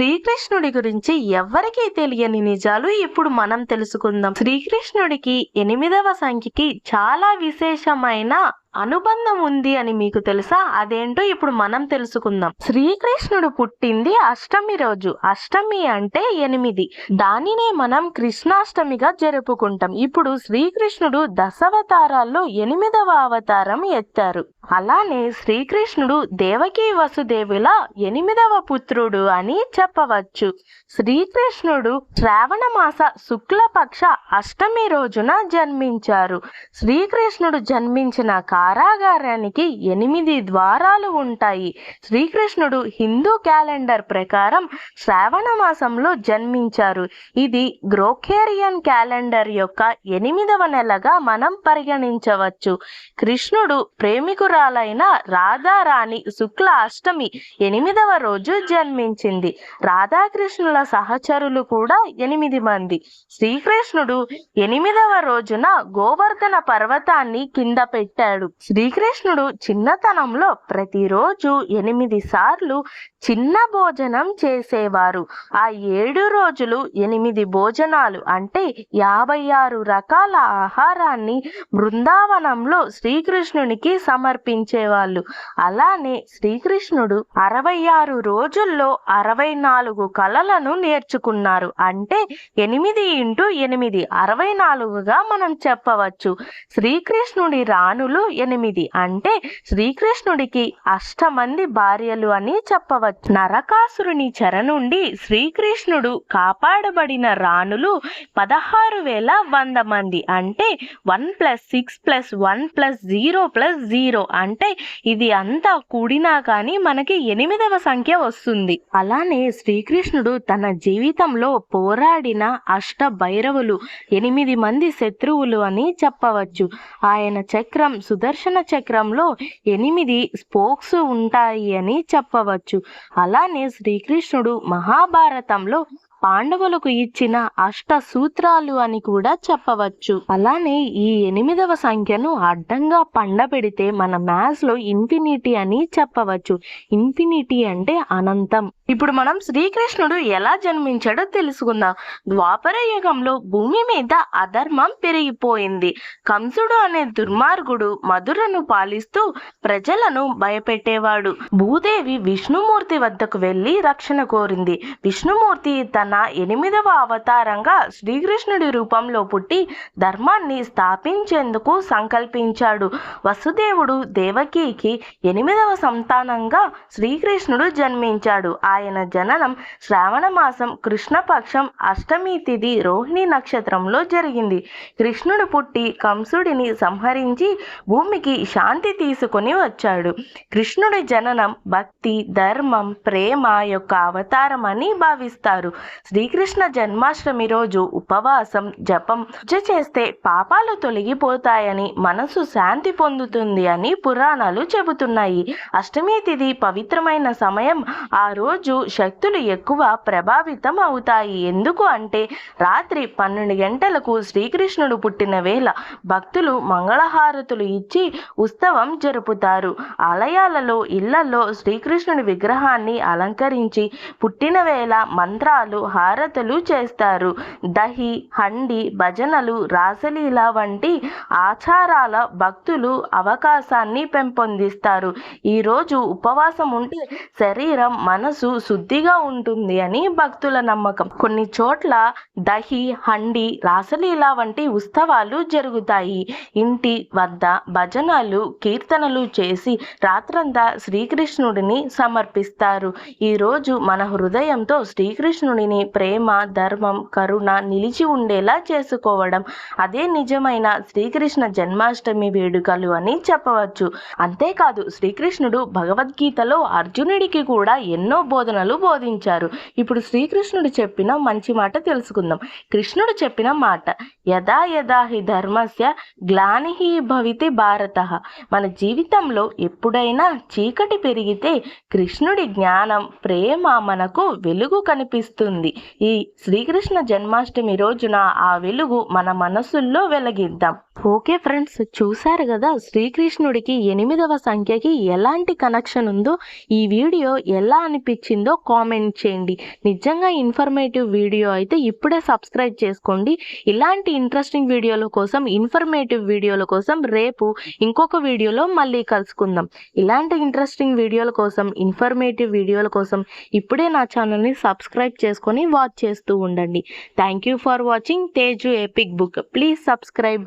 శ్రీకృష్ణుడి గురించి ఎవ్వరికీ తెలియని నిజాలు ఇప్పుడు మనం తెలుసుకుందాం. శ్రీకృష్ణుడికి ఎనిమిదవ సంఖ్యకి చాలా విశేషమైన అనుబంధం ఉంది అని మీకు తెలుసా? అదేంటో ఇప్పుడు మనం తెలుసుకుందాం. శ్రీకృష్ణుడు పుట్టింది అష్టమి రోజు. అష్టమి అంటే ఎనిమిది. దానినే మనం కృష్ణాష్టమిగా జరుపుకుంటాం. ఇప్పుడు శ్రీకృష్ణుడు దశావతారాల్లో ఎనిమిదవ అవతారం ఎత్తారు. అలానే శ్రీకృష్ణుడు దేవకీ వసుదేవుల ఎనిమిదవ పుత్రుడు అని చెప్పవచ్చు. శ్రీకృష్ణుడు శ్రావణ మాస శుక్లపక్ష అష్టమి రోజున జన్మించారు. శ్రీకృష్ణుడు జన్మించిన కారాగారానికి ఎనిమిది ద్వారాలు ఉంటాయి. శ్రీకృష్ణుడు హిందూ క్యాలెండర్ ప్రకారం శ్రావణ మాసంలో జన్మించారు. ఇది గ్రోకేరియన్ క్యాలెండర్ యొక్క ఎనిమిదవ నెలగా మనం పరిగణించవచ్చు. కృష్ణుడు ప్రేమికురాలైన రాధారాణి శుక్ల అష్టమి ఎనిమిదవ రోజు జన్మించింది. రాధాకృష్ణుల సహచరులు కూడా ఎనిమిది మంది. శ్రీకృష్ణుడు ఎనిమిదవ రోజున గోవర్ధన పర్వతాన్ని కింద పెట్టాడు. శ్రీకృష్ణుడు చిన్నతనంలో ప్రతిరోజు ఎనిమిది సార్లు చిన్న భోజనం చేసేవారు. ఆ ఏడు రోజులు ఎనిమిది భోజనాలు అంటే యాభై ఆరు రకాల ఆహారాన్ని బృందావనంలో శ్రీకృష్ణునికి సమర్పించేవాళ్ళు. అలానే శ్రీకృష్ణుడు అరవై ఆరు రోజుల్లో అరవై నాలుగు కళలను నేర్చుకున్నారు. అంటే ఎనిమిది ఇంటూ ఎనిమిది అరవై నాలుగుగా మనం చెప్పవచ్చు. శ్రీకృష్ణుడి రాణులు ఎనిమిది. అంటే శ్రీకృష్ణుడికి అష్టమంది భార్యలు అని చెప్పవచ్చు. నరకాసురుని చెర నుండి శ్రీకృష్ణుడు కాపాడబడిన రాణులు పదహారు వేల వంద మంది. అంటే one plus six plus one plus zero plus zero. అంటే ఇది అంతా కూడినా కానీ మనకి ఎనిమిదవ సంఖ్య వస్తుంది. అలానే శ్రీకృష్ణుడు తన జీవితంలో పోరాడిన అష్ట భైరవులు ఎనిమిది మంది శత్రువులు అని చెప్పవచ్చు. ఆయన చక్రం సుదర్శన చక్రంలో ఎనిమిది స్పోక్స్ ఉంటాయి అని చెప్పవచ్చు. అలానే శ్రీకృష్ణుడు మహాభారతంలో పాండవులకు ఇచ్చిన అష్ట సూత్రాలు అని కూడా చెప్పవచ్చు. అలానే ఈ ఎనిమిదవ సంఖ్యను అడ్డంగా పండబెడితే మన మ్యాథ్స్లో ఇన్ఫినిటీ అని చెప్పవచ్చు. ఇన్ఫినిటీ అంటే అనంతం. ఇప్పుడు మనం శ్రీకృష్ణుడు ఎలా జన్మించాడో తెలుసుకుందాం. ద్వాపర యుగంలో భూమి మీద అధర్మం పెరిగిపోయింది. కంసుడు అనే దుర్మార్గుడు మధురను పాలిస్తూ ప్రజలను భయపెట్టేవాడు. భూదేవి విష్ణుమూర్తి వద్దకు వెళ్ళి రక్షణ కోరింది. విష్ణుమూర్తి తన ఎనిమిదవ అవతారంగా శ్రీకృష్ణుడి రూపంలో పుట్టి ధర్మాన్ని స్థాపించేందుకు సంకల్పించాడు. వసుదేవుడు దేవకీకి ఎనిమిదవ సంతానంగా శ్రీకృష్ణుడు జన్మించాడు. ఆయన జననం శ్రావణ మాసం కృష్ణపక్షం అష్టమి తిథి రోహిణి నక్షత్రంలో జరిగింది. కృష్ణుడు పుట్టి కంసుడిని సంహరించి భూమికి శాంతి తీసుకొని వచ్చాడు. కృష్ణుడి జననం భక్తి ధర్మం ప్రేమ యొక్క అవతారం అని భావిస్తారు. శ్రీకృష్ణ జన్మాష్టమి రోజు ఉపవాసం జపం పూజ చేస్తే పాపాలు తొలగిపోతాయని మనసు శాంతి పొందుతుంది అని పురాణాలు చెబుతున్నాయి. అష్టమి తిథి పవిత్రమైన సమయం ఆ రోజు శక్తులు ఎక్కువ ప్రభావితం అవుతాయి. ఎందుకు అంటే రాత్రి పన్నెండు గంటలకు శ్రీకృష్ణుడు పుట్టిన వేళ భక్తులు మంగళహారతులు ఇచ్చి ఉత్సవం జరుపుతారు. ఆలయాలలో ఇళ్ళలో శ్రీకృష్ణుడి విగ్రహాన్ని అలంకరించి పుట్టిన వేళ మంత్రాలు హారతులు చేస్తారు. దహి హండి భజనలు రాసలీల వంటి ఆచారాల భక్తులు అవకాశాన్ని పెంపొందిస్తారు. ఈరోజు ఉపవాసం ఉంటే శరీరం మనసు శుద్ధిగా ఉంటుంది అని భక్తుల నమ్మకం. కొన్ని చోట్ల దహి హండి రాసలీల వంటి ఉత్సవాలు జరుగుతాయి. ఇంటి వద్ద భజనలు కీర్తనలు చేసి రాత్రంతా శ్రీకృష్ణుడిని సమర్పిస్తారు. ఈరోజు మన హృదయంతో శ్రీకృష్ణుడిని ప్రేమ ధర్మం కరుణ నిలిచి ఉండేలా చేసుకోవడం. అదే నిజమైన శ్రీకృష్ణ జన్మాష్టమి వేడుకలు అని చెప్పవచ్చు. అంతేకాదు శ్రీకృష్ణుడు భగవద్గీతలో అర్జునుడికి కూడా ఎన్నో బోధనలు బోధించారు. ఇప్పుడు శ్రీకృష్ణుడు చెప్పిన మంచి మాట తెలుసుకుందాం. కృష్ణుడు చెప్పిన మాట యదా యదా హి ధర్మస్య గ్లానిహి భవితి భారత. మన జీవితంలో ఎప్పుడైనా చీకటి పెరిగితే కృష్ణుడి జ్ఞానం ప్రేమ మనకు వెలుగు కనిపిస్తుంది. ఉంది ఈ శ్రీకృష్ణ జన్మాష్టమి రోజున ఆ వెలుగు మన మనసుల్లో వెలిగిద్దాం. ఓకే ఫ్రెండ్స్ చూశారు కదా? శ్రీకృష్ణుడికి ఎనిమిదవ సంఖ్యకి ఎలాంటి కనెక్షన్ ఉందో ఈ వీడియో ఎలా అనిపించిందో కామెంట్ చేయండి. నిజంగా ఇన్ఫర్మేటివ్ వీడియో అయితే ఇప్పుడే సబ్స్క్రైబ్ చేసుకోండి. ఇలాంటి ఇంట్రెస్టింగ్ వీడియోల కోసం ఇన్ఫర్మేటివ్ వీడియోల కోసం రేపు ఇంకొక వీడియోలో మళ్ళీ కలుసుకుందాం. ఇలాంటి ఇంట్రెస్టింగ్ వీడియోల కోసం ఇన్ఫర్మేటివ్ వీడియోల కోసం ఇప్పుడే నా ఛానల్ని సబ్స్క్రైబ్ చేసుకొని వాచ్ చేస్తూ ఉండండి. Thank you for watching Teju epic book please subscribe